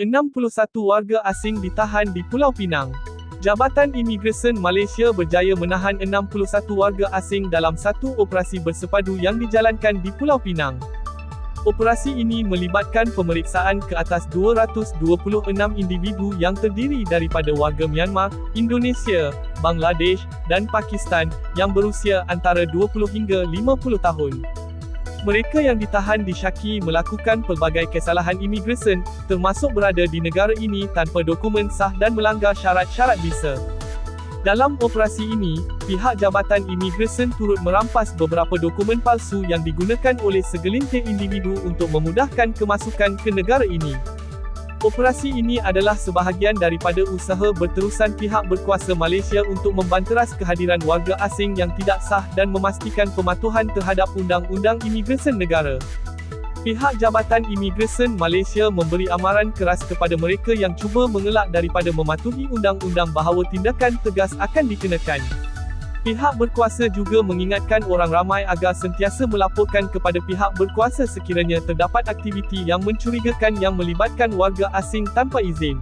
61 warga asing ditahan di Pulau Pinang. Jabatan Imigresen Malaysia berjaya menahan 61 warga asing dalam satu operasi bersepadu yang dijalankan di Pulau Pinang. Operasi ini melibatkan pemeriksaan ke atas 226 individu yang terdiri daripada warga Myanmar, Indonesia, Bangladesh, dan Pakistan, yang berusia antara 20 hingga 50 tahun. Mereka yang ditahan disyaki melakukan pelbagai kesalahan imigresen, termasuk berada di negara ini tanpa dokumen sah dan melanggar syarat-syarat visa. Dalam operasi ini, pihak Jabatan Imigresen turut merampas beberapa dokumen palsu yang digunakan oleh segelintir individu untuk memudahkan kemasukan ke negara ini. Operasi ini adalah sebahagian daripada usaha berterusan pihak berkuasa Malaysia untuk membanteras kehadiran warga asing yang tidak sah dan memastikan pematuhan terhadap undang-undang imigresen negara. Pihak Jabatan Imigresen Malaysia memberi amaran keras kepada mereka yang cuba mengelak daripada mematuhi undang-undang bahawa tindakan tegas akan dikenakan. Pihak berkuasa juga mengingatkan orang ramai agar sentiasa melaporkan kepada pihak berkuasa sekiranya terdapat aktiviti yang mencurigakan yang melibatkan warga asing tanpa izin.